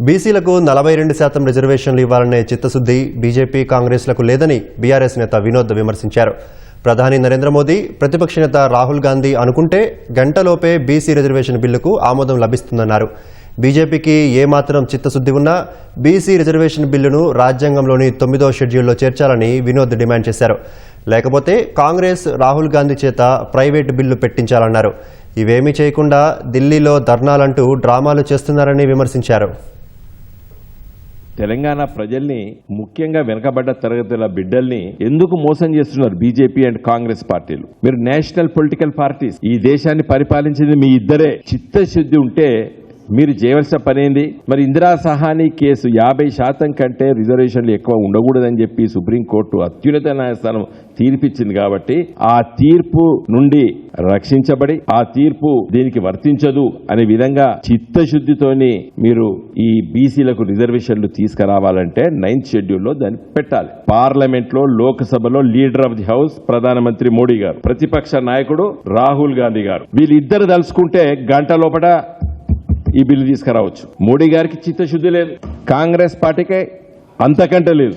బీసీలకు నలభై రెండు శాతం రిజర్వేషన్లు ఇవ్వాలనే చిత్తశుద్ధి బీజేపీ కాంగ్రెస్లకు లేదని బీఆర్ఎస్ నేత వినోద్ విమర్శించారు. ప్రధాని నరేంద్ర మోదీ ప్రతిపక్ష నేత రాహుల్ గాంధీ అనుకుంటే గంటలోపే బీసీ రిజర్వేషన్ బిల్లుకు ఆమోదం లభిస్తుందన్నారు. బీజేపీకి ఏమాత్రం చిత్తశుద్ధి ఉన్నా బీసీ రిజర్వేషన్ బిల్లును రాజ్యాంగంలోని తొమ్మిదో షెడ్యూల్లో చేర్చాలని వినోద్ డిమాండ్ చేశారు. లేకపోతే కాంగ్రెస్ రాహుల్ గాంధీ చేత ప్రైవేటు బిల్లు పెట్టించాలన్నారు. ఇవేమీ చేయకుండా ఢిల్లీలో ధర్నాలంటూ డ్రామాలు చేస్తున్నారని విమర్శించారు. తెలంగాణ ప్రజల్ని ముఖ్యంగా వెనకబడ్డ తరగతుల బిడ్డల్ని ఎందుకు మోసం చేస్తున్నారు బీజేపీ అండ్ కాంగ్రెస్ పార్టీలు? మీరు నేషనల్ పొలిటికల్ పార్టీస్ ఈ దేశాన్ని పరిపాలించింది మీ ఇద్దరే. చిత్తశుద్ధి ఉంటే మీరు చేయవలసిన పనేంది మరి ఇందిరా సహాని కేసు యాభై శాతం కంటే రిజర్వేషన్లు ఎక్కువ ఉండకూడదని చెప్పి సుప్రీంకోర్టు అత్యున్నత న్యాయస్థానం తీర్పిచ్చింది కాబట్టి ఆ తీర్పు నుండి రక్షించబడి ఆ తీర్పు దీనికి వర్తించదు అనే విధంగా చిత్తశుద్ధితోని మీరు ఈ బీసీలకు రిజర్వేషన్లు తీసుకురావాలంటే నైన్త్ షెడ్యూల్లో దాన్ని పెట్టాలి. పార్లమెంట్లో లోక్సభలో లీడర్ ఆఫ్ ది హౌస్ ప్రధానమంత్రి మోడీ గారు ప్రతిపక్ష నాయకుడు రాహుల్ గాంధీ గారు. వీళ్ళిద్దరు తలుసుకుంటే గంట లోపల ఈ బిల్లు తీసుకురావచ్చు. మోడీ గారికి చిత్తశుద్ధి లేదు. కాంగ్రెస్ పార్టీకే అంతకంటే లేదు.